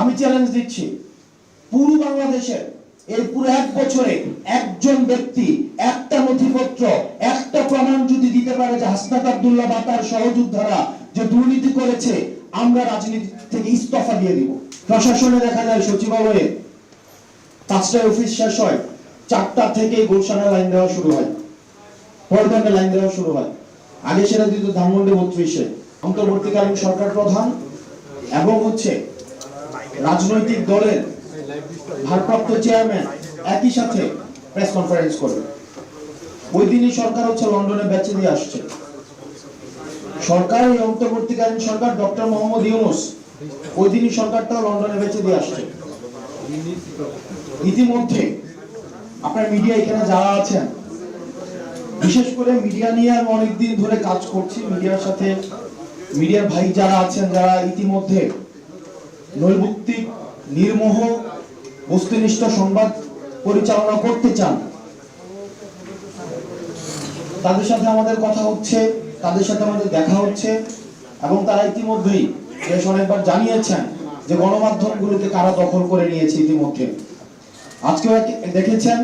আমি চ্যালেঞ্জ দিচ্ছি। পুরো বাংলাদেশের এই পুরো এক বছরে একজন ব্যক্তি একটা নথিপত্র, একটা প্রমাণ যদি দিতে পারে যে হাসনাত আব্দুল্লাহ বা তার সহযোদ্ধারা যে দুর্নীতি করেছে, আমরা রাজনীতি থেকে ইস্তফা দিয়ে দিব। প্রশাসনে দেখা যায় সচিবালয়ে পাঁচটায় অফিস শেষ হয়, চারটা থেকে গুলশানে লাইন দেওয়া শুরু হয় পল্টনে লাইন দেওয়া শুরু হয়। আগে সেটা দিত ধানমন্ডি বত্রিশে, অন্তর্বর্তীকালীন সরকার প্রধান এবং হচ্ছে রাজনৈতিক দলের ভারপ্রাপ্ত চেয়ারম্যান একই সাথে প্রেস কনফারেন্স করবে ওই দিনই সরকার হচ্ছে লন্ডনে বেঁচে দিয়ে আসছে। সরকার এই অন্তর্বর্তীকালীন সরকার ডক্টর মোহাম্মদ ইউনুস, ওই দিনই সরকারটা লন্ডনে বেঁচে দিয়ে আসছে। ইতিমধ্যে আপনার মিডিয়া এখানে যারা আছেন, বিশেষ করে মিডিয়া নিয়ে আমি অনেকদিন ধরে কাজ করছি। মিডিয়ার সাথে মিডিয়ার ভাই যারা আছেন, যারা ইতিমধ্যে নৈর্ভুক্তিক নির্মোহ, বস্তুনিষ্ঠ সংবাদ পরিচালনা করতে চান। তাদের সাথে আমাদের কথা হচ্ছে, তাদের সাথে আমাদের দেখা হচ্ছে, এবং তারা ইতিমধ্যেই বেশ অনেকবার জানিয়েছেন যে গণমাধ্যমগুলোকে কারা দখল করে নিয়েছে ইতিমধ্যে। আজকে দেখেছেন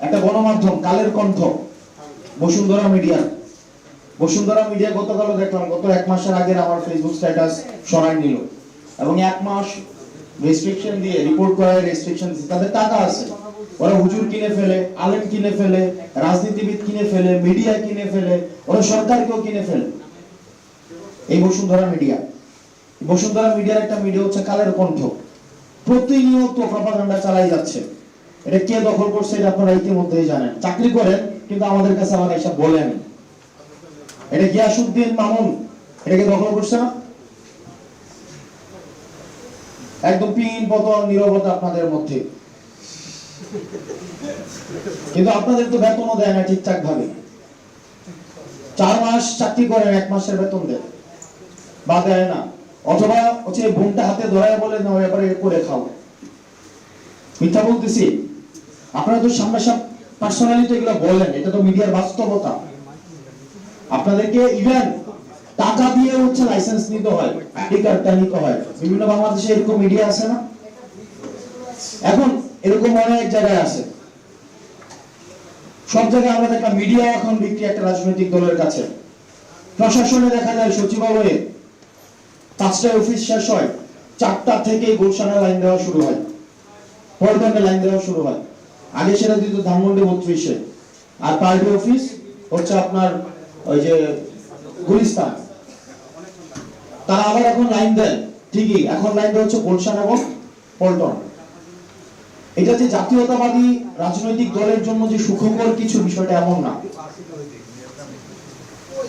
একটা গণমাধ্যম, কালের কণ্ঠ, বসুন্ধরা মিডিয়া। বসুন্ধরা মিডিয়া গতকালও দেখলাম, গত এক মাসের আগের আমার ফেসবুক স্ট্যাটাস সরাই নিল। এবং এক মাস রেস্ট্রিকশন দিয়ে রিপোর্ট করার রেস্ট্রিকশন তাদের টাকা আছে। ওরা হুজুর কিনে ফেলে, আলেম কিনে ফেলে, রাজনীতিবিদ কিনে ফেলে মিডিয়া কিনে ফেলে, ওরা সরকারকেও কিনে ফেলে। এই বসুন্ধরা মিডিয়া বসুন্ধরা মিডিয়ার একটা মিডিয়া হচ্ছে কালের কণ্ঠ। প্রতিনিয়ত প্রপাগান্ডা চালাই যাচ্ছে। এটা কে দখল করছে এটা আপনারা ইতিমধ্যেই জানেন। চাকরি করেন, কিন্তু আমাদের কাছে আমার এসব বলেন। এটা গিয়াসুদ্দিন মামুন। এটাকে দখল করছে না? একদম পিন পতন নীরবতা আপনাদের মধ্যে। কিন্তু আপনাদের তো বেতনও দেয় না ঠিকঠাক ভাবে চার মাস চাকরি করেন এক মাসের বেতন দেয়। বা দেয় না। অথবা হচ্ছে বোনটা হাতে ধরায় বলে না এবারে করে খাও। মিথ্যা বলতেছি। আপনারা তো সামনাসামনি পার্সোনালি তো এগুলো বলেন, এটা তো মিডিয়ার বাস্তবতা। আপনাদেরকে ইভেন টাকা দিয়ে হচ্ছে লাইসেন্স নিতে হয় আইডি কার্ডটা হয়। বিভিন্ন বাংলাদেশে এরকম মিডিয়া আছে না? এখন এরকম অনেক জায়গায় আছে। সব জায়গায় আমরা দেখলাম মিডিয়া এখন বিক্রি একটা রাজনৈতিক দলের কাছে। প্রশাসনে দেখা যায় সচিবালয়ে পাঁচটায় অফিস শেষ হয়, চারটা থেকে গুলশানে লাইন দেওয়া শুরু হয়। পল্টনে লাইন দেওয়া শুরু হয়। আগে সেটা দিত ধানমন্ডি বত্রিশে। আর পার্টি অফিস হচ্ছে আপনার ওই যে গুলিস্তান। তারা আবার এখন লাইন দেন ঠিকই, এখন লাইন দেওয়া হচ্ছে গুলশান এবং পল্টন। এটা যে জাতীয়তাবাদী রাজনৈতিক দলের জন্য যে সুখকর কিছু, বিষয়টা এমন না।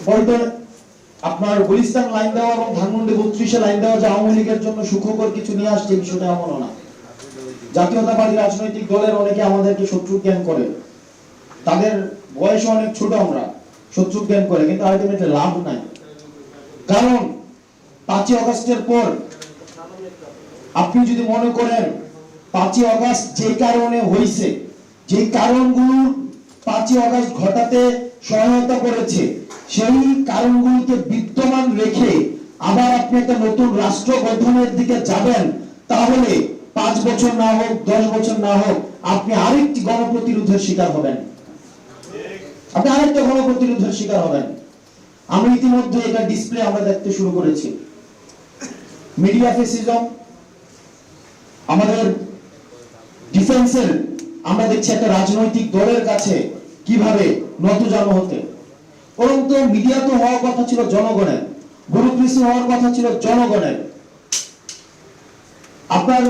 পল্টন, আপনার গুলিস্তান লাইন দেওয়া এবং ধানমন্ডি বত্রিশে লাইন দেওয়া যে আওয়ামী লীগের জন্য সুখকর কিছু নিয়ে আসছে, বিষয়টা এমনও না। জাতীয়তাবাদী রাজনৈতিক দলের অনেকে আমাদেরকে শত্রু জ্ঞান করে। তাদের বয়স অনেক ছোট আমরা, শত্রু জ্ঞান করে, কিন্তু আলটিমেটলি লাভ নাই। কারণ পাঁচই অগস্টের পর আপনি যদি মনে করেন, পাঁচই অগস্ট যে কারণে হয়েছে যে কারণগুলো পাঁচই অগস্ট ঘটাতে সহায়তা করেছে, সেই কারণগুলোকে বিদ্যমান রেখে আবার আপনি একটা নতুন রাষ্ট্র গঠনের দিকে যাবেন, তাহলে পাঁচ বছর না হোক, দশ বছর না হোক, আপনি আরেকটি গণপ্রতিরোধের শিকার হবেন। আপনি আরেকটা গণপ্রতিরোধের শিকার হবেন। আমি ইতিমধ্যে এটা ডিসপ্লে আমরা দেখতে শুরু করেছি। মিডিয়া ফেসিজম, আমাদের ডিফেন্সের, আমরা দেখছি একটা রাজনৈতিক দলের কাছে কীভাবে নতজানো হতে। পরন্তু মিডিয়া তো হওয়ার কথা ছিল জনগণের, গুরুকৃষ্ণ হওয়ার কথা ছিল জনগণের। আপনার,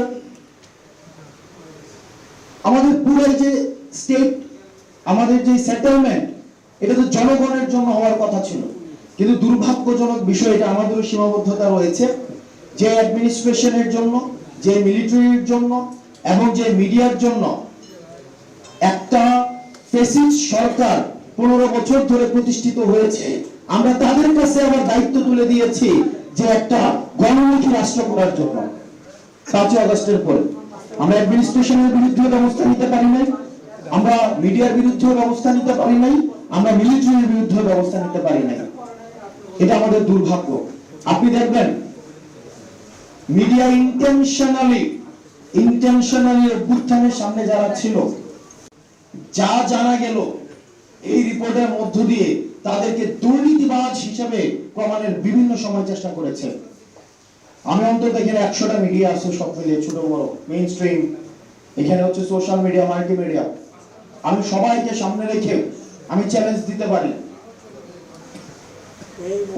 আমাদের পুরো যে স্টেট আমাদের যে সেটেলমেন্ট এটা তো জনগণের জন্য হওয়ার কথা ছিল। কিন্তু দুর্ভাগ্যজনক বিষয় এটা আমাদেরও সীমাবদ্ধতা রয়েছে। যে অ্যাডমিনিস্ট্রেশনের জন্য, যে মিলিটারির জন্য এবং যে মিডিয়ার জন্য একটা ফেসিস্ট সরকার পনেরো বছর ধরে প্রতিষ্ঠিত হয়েছে, আমরা তাদের কাছে আবার দায়িত্ব তুলে দিয়েছি যে একটা গণমুখী রাষ্ট্র করার জন্য। পাঁচই আগস্টের পরে। আমরা অ্যাডমিনিস্ট্রেশনের বিরুদ্ধে ব্যবস্থা নিতে পারি নাই, আমরা মিডিয়ার বিরুদ্ধে ব্যবস্থা নিতে পারি নাই, আমরা মিলিটারির বিরুদ্ধে ব্যবস্থা নিতে পারি নাই। এটা আমাদের দুর্ভাগ্য। আপনি দেখবেন মিডিয়া ইন্টেনশনালি ইন্টেনশনালি অভ্যুত্থানের সামনে যারা ছিল, যা জানা গেল, এই রিপোর্টের মধ্য দিয়ে তাদেরকে দুর্নীতিবাজ হিসেবে প্রমাণের বিভিন্ন সময় চেষ্টা করেছে। আমি অন্তত এখানে একশোটা মিডিয়া আছে, সব মিলিয়ে ছোট, বড় মেইন স্ট্রিম এখানে হচ্ছে সোশ্যাল মিডিয়া মাল্টিমিডিয়া আমি সবাইকে সামনে রেখে আমি চ্যালেঞ্জ দিতে পারি।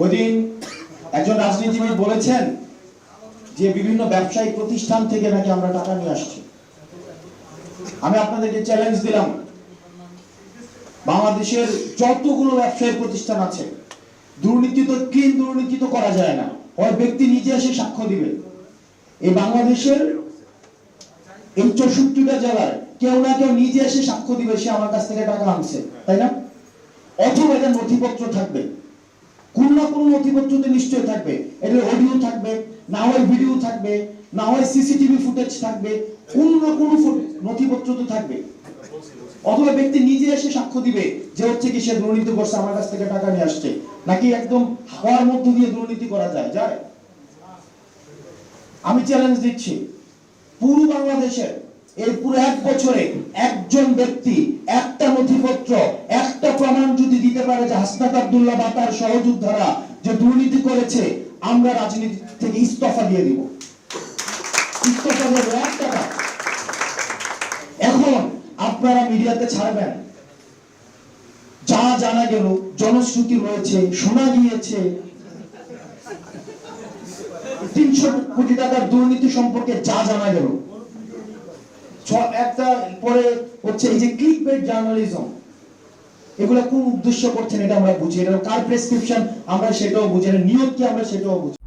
ওইদিন একজন রাজনীতিবিদ বলেছেন যে বিভিন্ন ব্যবসায়িক প্রতিষ্ঠান থেকে নাকি আমরা টাকা নিয়ে আসছি। আমি আপনাদেরকে চ্যালেঞ্জ দিলাম। বাংলাদেশের যতগুলো ব্যবসায়িক প্রতিষ্ঠান আছে, দুর্নীতি তো ক্লিন দুর্নীতি তো করা যায় না। ওই ব্যক্তি নিজে এসে সাক্ষ্য দিবে। এই বাংলাদেশের এই চৌষট্টিটা জেলার কেউ না কেউ নিজে এসে সাক্ষ্য দিবে, সে আমার কাছ থেকে টাকা আনছে, তাই না? অথবা এটা নথিপত্র থাকবে। কোন না কোন নথিপত্রতে নিশ্চয় থাকবে। এটা অডিও থাকবে, না হয় ভিডিও থাকবে, না হয় সিসিটিভি ফুটেজ থাকবে, কোন না কোন নথিপত্র তো থাকবে। অথবা ব্যক্তি নিজে এসে সাক্ষ্য দিবে যে হচ্ছে কি সে দুর্নীতি করছে, আমার কাছ থেকে টাকা নিয়ে আসছে। নাকি একদম হাওয়ার মধ্য দিয়ে দুর্নীতি করা যায় যায়? আমি চ্যালেঞ্জ দিচ্ছি। পুরো বাংলাদেশের এই পুরো এক বছরে একজন ব্যক্তি, একটা নথিপত্র, একটা প্রমাণ যদি দিতে পারে যে হাসনাত আব্দুল্লাহ বা তার সহযোদ্ধারা যে দুর্নীতি করেছে, আমরা রাজনীতি থেকে ইস্তফা দিয়ে দিব। ইস্তফা দেবো এক টাকা। এখন আপনারা মিডিয়াতে ছাড়বেন। যা জানা গেল, জনশ্রুতি রয়েছে, শোনা গিয়েছে। তিনশো কোটি টাকার দুর্নীতি সম্পর্কে যা জানা গেল। একটা পরে হচ্ছে এই যে ক্লিক জার্নালিজম এগুলো কোন উদ্দেশ্য করছেন এটা আমরা বুঝি এটা কার প্রেসক্রিপশন আমরা সেটাও বুঝি এটা নিয়ত কি আমরা সেটাও বুঝি।